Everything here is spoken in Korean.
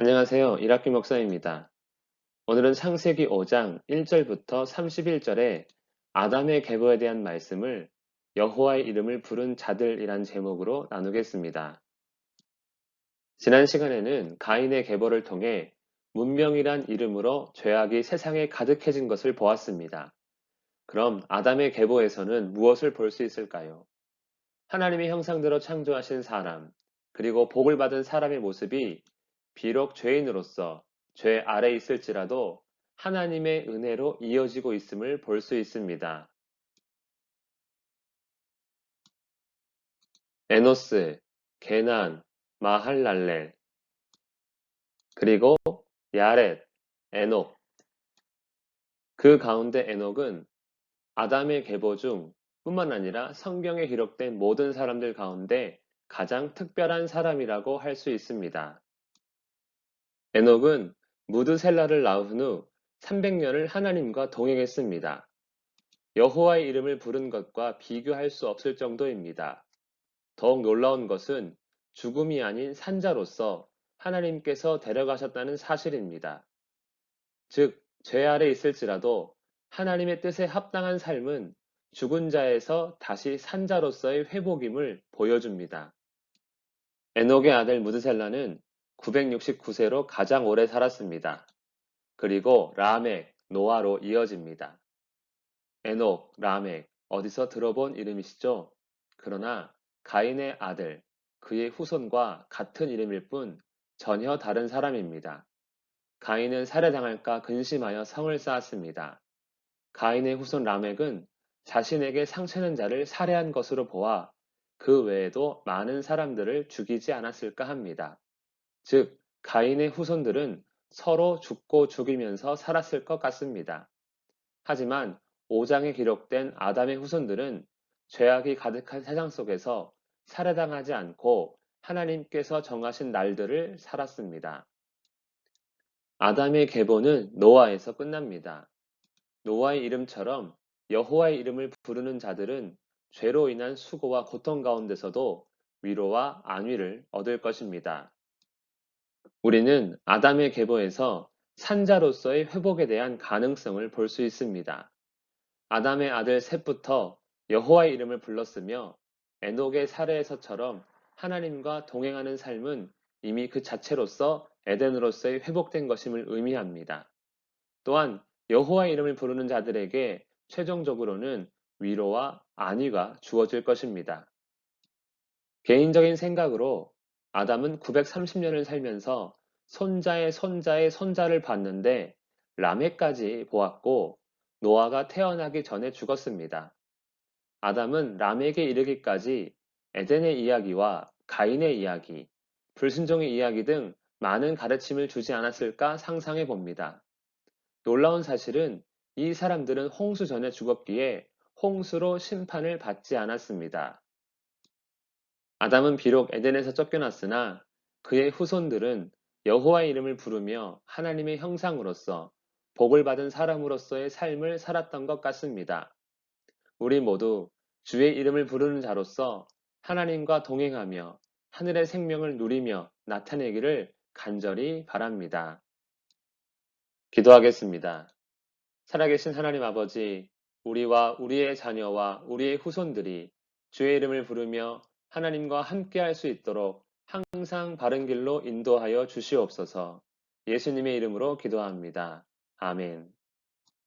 안녕하세요. 이학규 목사입니다. 오늘은 창세기 5장 1절부터 31절에 아담의 계보에 대한 말씀을 여호와의 이름을 부른 자들이란 제목으로 나누겠습니다. 지난 시간에는 가인의 계보를 통해 문명이란 이름으로 죄악이 세상에 가득해진 것을 보았습니다. 그럼 아담의 계보에서는 무엇을 볼 수 있을까요? 하나님의 형상대로 창조하신 사람, 그리고 복을 받은 사람의 모습이 비록 죄인으로서 죄 아래 있을지라도 하나님의 은혜로 이어지고 있음을 볼 수 있습니다. 에노스, 게난, 마할랄렐, 그리고 야렛, 에녹. 그 가운데 에녹은 아담의 계보 중 뿐만 아니라 성경에 기록된 모든 사람들 가운데 가장 특별한 사람이라고 할 수 있습니다. 에녹은 무드셀라를 낳은 후 300년을 하나님과 동행했습니다. 여호와의 이름을 부른 것과 비교할 수 없을 정도입니다. 더욱 놀라운 것은 죽음이 아닌 산자로서 하나님께서 데려가셨다는 사실입니다. 즉, 죄 아래 있을지라도 하나님의 뜻에 합당한 삶은 죽은 자에서 다시 산자로서의 회복임을 보여줍니다. 에녹의 아들 무드셀라는 969세로 가장 오래 살았습니다. 그리고 라멕, 노아로 이어집니다. 에녹, 라멕, 어디서 들어본 이름이시죠? 그러나 가인의 아들, 그의 후손과 같은 이름일 뿐 전혀 다른 사람입니다. 가인은 살해당할까 근심하여 성을 쌓았습니다. 가인의 후손 라멕은 자신에게 상처는 자를 살해한 것으로 보아 그 외에도 많은 사람들을 죽이지 않았을까 합니다. 즉, 가인의 후손들은 서로 죽고 죽이면서 살았을 것 같습니다. 하지만 5장에 기록된 아담의 후손들은 죄악이 가득한 세상 속에서 살해당하지 않고 하나님께서 정하신 날들을 살았습니다. 아담의 계보는 노아에서 끝납니다. 노아의 이름처럼 여호와의 이름을 부르는 자들은 죄로 인한 수고와 고통 가운데서도 위로와 안위를 얻을 것입니다. 우리는 아담의 계보에서 산자로서의 회복에 대한 가능성을 볼 수 있습니다. 아담의 아들 셋부터 여호와의 이름을 불렀으며 에녹의 사례에서처럼 하나님과 동행하는 삶은 이미 그 자체로서 에덴으로서의 회복된 것임을 의미합니다. 또한 여호와의 이름을 부르는 자들에게 최종적으로는 위로와 안위가 주어질 것입니다. 개인적인 생각으로 아담은 930년을 살면서 손자의 손자의 손자를 봤는데 라멕까지 보았고 노아가 태어나기 전에 죽었습니다. 아담은 라멕에 이르기까지 에덴의 이야기와 가인의 이야기, 불순종의 이야기 등 많은 가르침을 주지 않았을까 상상해 봅니다. 놀라운 사실은 이 사람들은 홍수 전에 죽었기에 홍수로 심판을 받지 않았습니다. 아담은 비록 에덴에서 쫓겨났으나 그의 후손들은 여호와의 이름을 부르며 하나님의 형상으로서 복을 받은 사람으로서의 삶을 살았던 것 같습니다. 우리 모두 주의 이름을 부르는 자로서 하나님과 동행하며 하늘의 생명을 누리며 나타내기를 간절히 바랍니다. 기도하겠습니다. 살아계신 하나님 아버지, 우리와 우리의 자녀와 우리의 후손들이 주의 이름을 부르며 하나님과 함께 할 수 있도록 항상 바른 길로 인도하여 주시옵소서 예수님의 이름으로 기도합니다. 아멘.